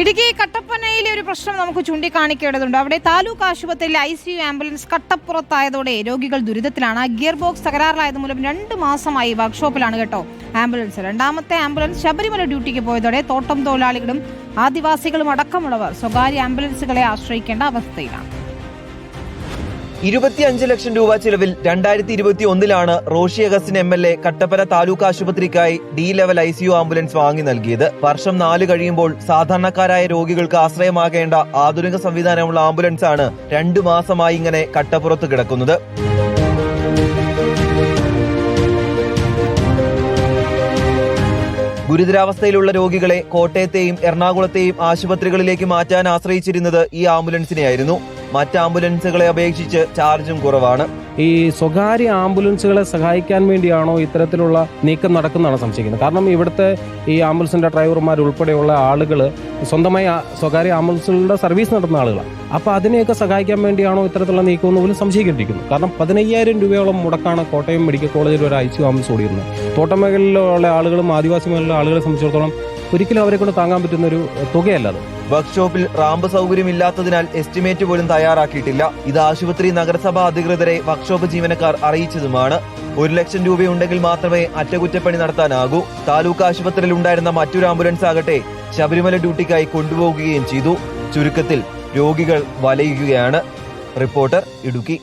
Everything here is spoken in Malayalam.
ഇടുക്കി കട്ടപ്പനയിലെ ഒരു പ്രശ്നം നമുക്ക് ചൂണ്ടിക്കാണിക്കേണ്ടതുണ്ട്. അവിടെ താലൂക്ക് ആശുപത്രിയിലെ ഐ സി യു ആംബുലൻസ് കട്ടപ്പുറത്തായതോടെ രോഗികൾ ദുരിതത്തിലാണ്. ഗിയർ ബോക്സ് തകരാറിലായത് മൂലം രണ്ട് മാസമായി വർക്ക്ഷോപ്പിലാണ് കേട്ടോ ആംബുലൻസ്. രണ്ടാമത്തെ ആംബുലൻസ് ശബരിമല ഡ്യൂട്ടിക്ക് പോയതോടെ തോട്ടം തൊഴിലാളികളും ആദിവാസികളും അടക്കമുള്ളവർ സ്വകാര്യ ആംബുലൻസുകളെ ആശ്രയിക്കേണ്ട അവസ്ഥയിലാണ്. ഇരുപത്തിയഞ്ച് ലക്ഷം രൂപ ചിലവിൽ രണ്ടായിരത്തി ഇരുപത്തി ഒന്നിലാണ് Roshy Augustine M L A Kattappana taluk ആശുപത്രിക്കായി D level ICU ambulance വാങ്ങി നൽകിയത്. വർഷം നാല് കഴിയുമ്പോൾ സാധാരണക്കാരായ രോഗികൾക്ക് ആശ്രയമാകേണ്ട ആധുനിക സംവിധാനമുള്ള ആംബുലൻസ് ആണ് രണ്ടു മാസമായി ഇങ്ങനെ കട്ടപ്പുറത്ത് കിടക്കുന്നത്. ഗുരുതരാവസ്ഥയിലുള്ള രോഗികളെ കോട്ടയത്തെയും എറണാകുളത്തെയും ആശുപത്രികളിലേക്ക് മാറ്റാൻ ആശ്രയിച്ചിരുന്നത് ഈ ആംബുലൻസിനെയായിരുന്നു. മറ്റ് ആംബുലൻസുകളെ അപേക്ഷിച്ച് ചാർജും കുറവാണ്. ഈ സ്വകാര്യ ആംബുലൻസുകളെ സഹായിക്കാൻ വേണ്ടിയാണോ ഇത്തരത്തിലുള്ള നീക്കം നടക്കുന്നതാണ് സംശയിക്കുന്നത്. കാരണം ഇവിടുത്തെ ഈ ആംബുലൻസിന്റെ ഡ്രൈവർമാർ ഉൾപ്പെടെയുള്ള ആളുകൾ സ്വന്തമായി സ്വകാര്യ ആംബുലൻസുകളുടെ സർവീസ് നടത്തുന്ന ആളുകളാണ്. അപ്പൊ അതിനെയൊക്കെ സഹായിക്കാൻ വേണ്ടിയാണോ ഇത്തരത്തിലുള്ള നീക്കം എന്ന് പോലും സംശയിക്കേണ്ടിയിരിക്കുന്നു. കാരണം പതിനയ്യായിരം രൂപയോളം മുടക്കാണ് കോട്ടയം മെഡിക്കൽ കോളേജിൽ ഒരു ഐ ആംബുലൻസ് ഓടിയിരുന്നത്. തോട്ടമേഖലയിലുള്ള ആളുകളും ആദിവാസി മേഖലയിലുള്ള ആളുകളെ സംബന്ധിച്ചിടത്തോളം ഒരിക്കലും അവരെ കൊണ്ട് താങ്ങാൻ പറ്റുന്ന ഒരു തുകയല്ല അത്. വർക്ക്ഷോപ്പിൽ റാമ്പ് സൗകര്യമില്ലാത്തതിനാൽ എസ്റ്റിമേറ്റ് പോലും തയ്യാറാക്കിയിട്ടില്ല. ഇത് ആശുപത്രി നഗരസഭാ അധികൃതരെ വർക്ക്ഷോപ്പ് ജീവനക്കാർ അറിയിച്ചതുമാണ്. ഒരു ലക്ഷം രൂപയുണ്ടെങ്കിൽ മാത്രമേ അറ്റകുറ്റപ്പണി നടത്താനാകൂ. താലൂക്ക് ആശുപത്രിയിൽ ഉണ്ടായിരുന്ന മറ്റൊരു ആംബുലൻസ് ആകട്ടെ ശബരിമല ഡ്യൂട്ടിക്കായി കൊണ്ടുപോകുകയും ചെയ്തു. ചുരുക്കത്തിൽ രോഗികൾ വലയുകയാണ്. റിപ്പോർട്ടർ ഇടുക്കി.